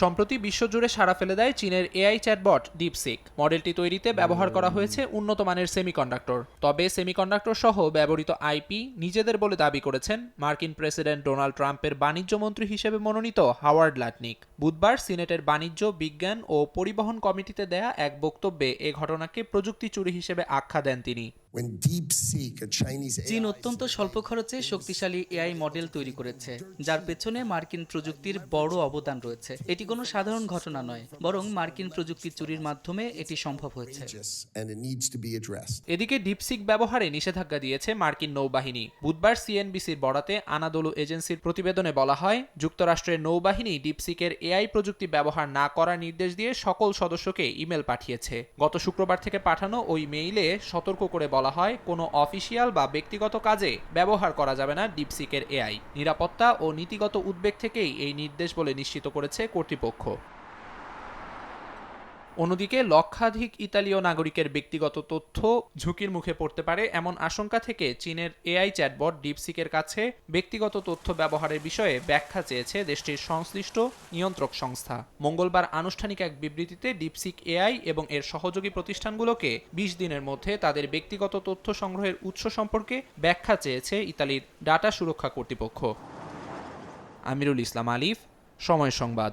সম্প্রতি বিশ্বজুড়ে সাড়া ফেলে দেয় চীনের এআই চ্যাটবট ডিপসিক মডেলটি তৈরিতে ব্যবহার করা হয়েছে উন্নত মানের সেমিকন্ডাক্টর। তবে সেমিকন্ডাক্টর সহ ব্যবহৃত আইপি নিজেদের বলে দাবি করেছেন মার্কিন প্রেসিডেন্ট ডোনাল্ড ট্রাম্পের বাণিজ্য মন্ত্রী হিসেবে মনোনীত হাওয়ার্ড লাটনিক। বুধবার সিনেটের বাণিজ্য, বিজ্ঞান ও পরিবহন কমিটিতে দেয়া এক বক্তব্যে এ ঘটনাকে প্রযুক্তি চুরি হিসেবে আখ্যা দেন তিনি। চীন অত্যন্ত স্বল্প খরচে শক্তিশালী এআই মডেল তৈরি করেছে যার পেছনে মার্কিন প্রযুক্তির বড় অবদান রয়েছে। এটি কোনো সাধারণ ঘটনা নয় বরং মার্কিন প্রযুক্তি চুরির মাধ্যমে এটি সম্ভব হয়েছে. এদিকে ডিপসিক ব্যবহারে নিষেধাজ্ঞা দিয়েছে মার্কিন নৌবাহিনী। বুধবার সিএনবিসির বরাতে আনাদোলু এজেন্সির প্রতিবেদনে বলা হয় যুক্তরাষ্ট্রের নৌবাহিনী ডিপসিকের এআই প্রযুক্তি ব্যবহার না করার নির্দেশ দিয়ে সকল সদস্যকে ইমেল পাঠিয়েছে। গত শুক্রবার থেকে পাঠানো ওই মেইলে সতর্ক করে বলা হয়, কোনো অফিসিয়াল বা ব্যক্তিগত কাজে ব্যবহার করা যাবে না ডিপসিকের এআই। নিরাপত্তা ও নীতিগত উদ্বেগ থেকেই এই নির্দেশ বলে নিশ্চিত করেছে কর্তৃপক্ষ। অন্যদিকে লক্ষাধিক ইতালীয় নাগরিকের ব্যক্তিগত তথ্য ঝুঁকির মুখে পড়তে পারে এমন আশঙ্কা থেকে চীনের এআই চ্যাটবট ডিপসিকের কাছে ব্যক্তিগত তথ্য ব্যবহারের বিষয়ে ব্যাখ্যা চেয়েছে দেশটির সংশ্লিষ্ট নিয়ন্ত্রক সংস্থা। মঙ্গলবার আনুষ্ঠানিক এক বিবৃতিতে ডিপসিক এআই এবং এর সহযোগী প্রতিষ্ঠানগুলোকে বিশ দিনের মধ্যে তাদের ব্যক্তিগত তথ্য সংগ্রহের উৎস সম্পর্কে ব্যাখ্যা চেয়েছে ইতালির ডাটা সুরক্ষা কর্তৃপক্ষ। আমিরুল ইসলাম আলিফ, সময় সংবাদ।